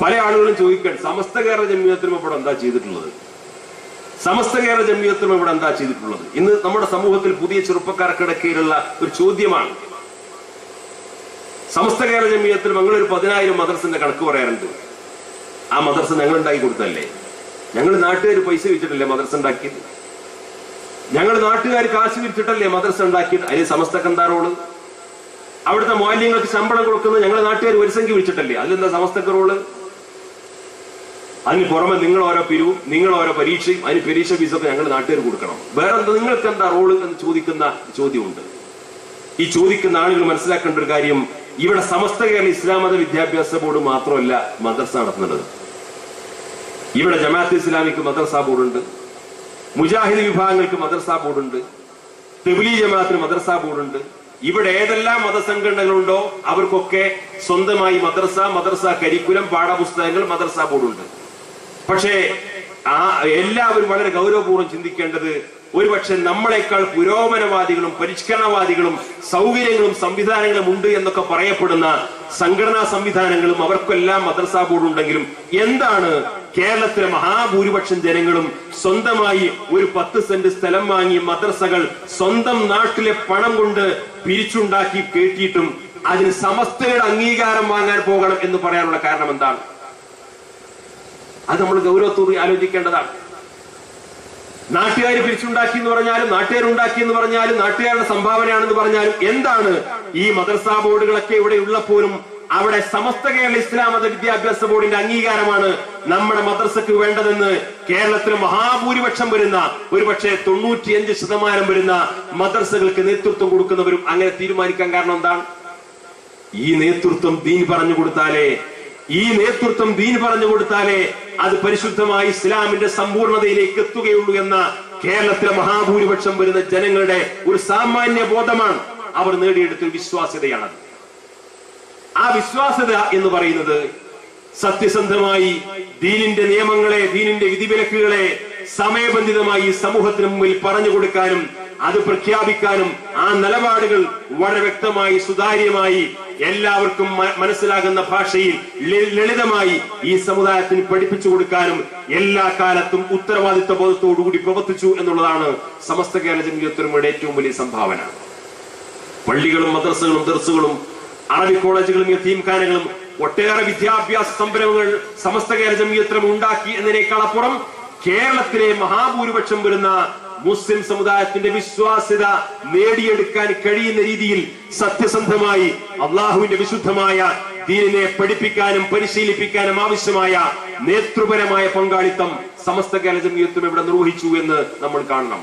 പല ആളുകളും ചോദിക്കാൻ സമസ്ത കേരള ജമിയത്തിനും ഇവിടെ എന്താ ചെയ്തിട്ടുള്ളത്? സമസ്ത കേരള ജമിയത്തിനും ഇവിടെ എന്താ ചെയ്തിട്ടുള്ളത്? ഇന്ന് നമ്മുടെ സമൂഹത്തിൽ പുതിയ ചെറുപ്പക്കാർക്കിടക്കയിലുള്ള ഒരു ചോദ്യമാണ്. സമസ്ത കേരള ജമിയത്തിൽ ഞങ്ങളൊരു പതിനായിരം മദർസിന്റെ കണക്ക് പറയാറുണ്ട് ആ മദർസ ഞങ്ങൾ ഉണ്ടാക്കി കൊടുത്തല്ലേ ഞങ്ങൾ നാട്ടുകാർ പൈസ വെച്ചിട്ടല്ലേ മദർസ ഉണ്ടാക്കിയത്? ഞങ്ങൾ നാട്ടുകാർ കാശ് വിരിച്ചിട്ടല്ലേ മദർസ ഉണ്ടാക്കിയത്? അതിന് സമസ്ത എന്താ അവിടുത്തെ മാലിന്യങ്ങൾക്ക് ശമ്പളം കൊടുക്കുന്നത് ഞങ്ങൾ നാട്ടുകാർ ഒരു സംഖ്യ വിളിച്ചിട്ടല്ലേ അതിലെന്താ സമസ്തക്ക് റോൾ? അതിന് പുറമെ നിങ്ങൾ ഓരോ പിരിവും നിങ്ങൾ ഓരോ പരീക്ഷയും അതിന് പരീക്ഷ ഫീസൊക്കെ ഞങ്ങൾ നാട്ടുകാർ കൊടുക്കണം. വേറെ നിങ്ങൾക്ക് എന്താ റോൾ എന്ന് ചോദിക്കുന്ന ചോദ്യമുണ്ട്. ഈ ചോദിക്കുന്ന ആളുകൾ മനസ്സിലാക്കേണ്ട ഒരു കാര്യം ഇവിടെ സമസ്ത കേരള ഇസ്ലാം മത വിദ്യാഭ്യാസ ബോർഡ് മാത്രമല്ല മദർസ നടത്തുന്നത്. ഇവിടെ ജമാഅത്ത് ഇസ്ലാമിക്ക് മദർസ ബോർഡുണ്ട്. മുജാഹിദ് വിഭാഗങ്ങൾക്ക് മദർസ ബോർഡുണ്ട്. തെബിലി ജമാഅത്തിന് മദർസ ബോർഡുണ്ട്. ഇവിടെ ഏതെല്ലാം മതസംഘടനകളുണ്ടോ അവർക്കൊക്കെ സ്വന്തമായി മദർസ മദർസ കരിക്കുലം പാഠപുസ്തകങ്ങൾ മദർസ ബോർഡുണ്ട്. പക്ഷേ ആ എല്ലാവരും വളരെ ഗൗരവപൂർവം ചിന്തിക്കേണ്ടത് ഒരുപക്ഷെ നമ്മളെക്കാൾ പുരോഗമനവാദികളും പരിഷ്കരണവാദികളും സൗകര്യങ്ങളും സംവിധാനങ്ങളും ഉണ്ട് എന്നൊക്കെ പറയപ്പെടുന്ന സംഘടനാ സംവിധാനങ്ങളും അവർക്കെല്ലാം മദ്രസാ ബോർഡ് ഉണ്ടെങ്കിലും എന്താണ് കേരളത്തിലെ മഹാഭൂരിപക്ഷം ജനങ്ങളും സ്വന്തമായി ഒരു പത്ത് സെന്റ് സ്ഥലം വാങ്ങി മദ്രസകൾ സ്വന്തം നാട്ടിലെ പണം കൊണ്ട് പിരിച്ചുണ്ടാക്കി കേട്ടിയിട്ടും അതിന് സമസ്തയുടെ അംഗീകാരം വാങ്ങാൻ പോകണം എന്ന് പറയാനുള്ള കാരണം എന്താണ്? അത് നമ്മൾ ഗൗരവത്തോടെ ആലോചിക്കേണ്ടതാണ്. നാട്ടുകാർ പിരിച്ചുണ്ടാക്കി എന്ന് പറഞ്ഞാലും നാട്ടുകാരുണ്ടാക്കി എന്ന് പറഞ്ഞാലും നാട്ടുകാരുടെ സംഭാവനയാണെന്ന് പറഞ്ഞാലും എന്താണ് ഈ മദർസാ ബോർഡുകളൊക്കെ ഇവിടെ ഉള്ളപ്പോഴും അവിടെ സമസ്ത കേരള ഇസ്ലാം മത വിദ്യാഭ്യാസ ബോർഡിന്റെ അംഗീകാരമാണ് നമ്മുടെ മദ്രസക്ക് വേണ്ടതെന്ന് കേരളത്തിൽ മഹാഭൂരിപക്ഷം വരുന്ന ഒരുപക്ഷെ തൊണ്ണൂറ്റിയഞ്ച് ശതമാനം വരുന്ന മദ്രസകൾക്ക് നേതൃത്വം കൊടുക്കുന്നവരും അങ്ങനെ തീരുമാനിക്കാൻ കാരണം എന്താണ്? ഈ നേതൃത്വം ദീൻ പറഞ്ഞു കൊടുത്താലേ ഈ നേതൃത്വം ദീൻ പറഞ്ഞു കൊടുത്താലേ അത് പരിശുദ്ധമായ ഇസ്ലാമിന്റെ സമ്പൂർണതയിലേക്ക് എത്തുകയുള്ളൂ എന്ന കേരളത്തിലെ മഹാഭൂരിപക്ഷം വരുന്ന ജനങ്ങളുടെ ഒരു സാമാന്യ ബോധമാണ് അവർ നേടിയെടുത്ത ഒരു വിശ്വാസ്യതയാണത്. ആ വിശ്വാസ്യത എന്ന് പറയുന്നത് സത്യസന്ധമായി ദീനിന്റെ നിയമങ്ങളെ ദീനിന്റെ വിധിവിലക്കുകളെ സമയബന്ധിതമായി സമൂഹത്തിന് മുമ്പിൽ പറഞ്ഞു കൊടുക്കാനും അത് പ്രഖ്യാപിക്കാനും ആ നിലപാടുകൾ വളരെ വ്യക്തമായി സുതാര്യമായി എല്ലാവർക്കും മനസ്സിലാകുന്ന ഭാഷയിൽ ലളിതമായി ഈ സമുദായത്തിന് പഠിപ്പിച്ചു കൊടുക്കാനും എല്ലാ കാലത്തും ഉത്തരവാദിത്വ ബോധത്തോടുകൂടി പ്രവർത്തിച്ചു എന്നുള്ളതാണ് സമസ്ത കേരള ജമിയത്തുരമയുടെ ഏറ്റവും വലിയ സംഭാവന. പള്ളികളും മദ്രസകളും ദർസുകളും അറബി കോളേജുകളും യത്തീംഖാനകളും ഒട്ടേറെ വിദ്യാഭ്യാസ സംരംഭങ്ങൾ സമസ്ത കേരള ജമിയത്രം ഉണ്ടാക്കി എന്നതിനേക്കാൾ അപ്പുറം കേരളത്തിലെ മഹാഭൂരിപക്ഷം വരുന്ന മുസ്ലിം സമുദായത്തിന്റെ വിശ്വാസ്യത നേടിയെടുക്കാൻ കഴിയുന്ന രീതിയിൽ സത്യസന്ധമായി അള്ളാഹുവിന്റെ വിശുദ്ധമായ ദീനിനെ പഠിപ്പിക്കാനും പരിശീലിപ്പിക്കാനും ആവശ്യമായ നേതൃപരമായ പങ്കാളിത്തം സമസ്ത കേരള ജംഗീയത്വം ഇവിടെ നിർവഹിച്ചു എന്ന് നമ്മൾ കാണണം.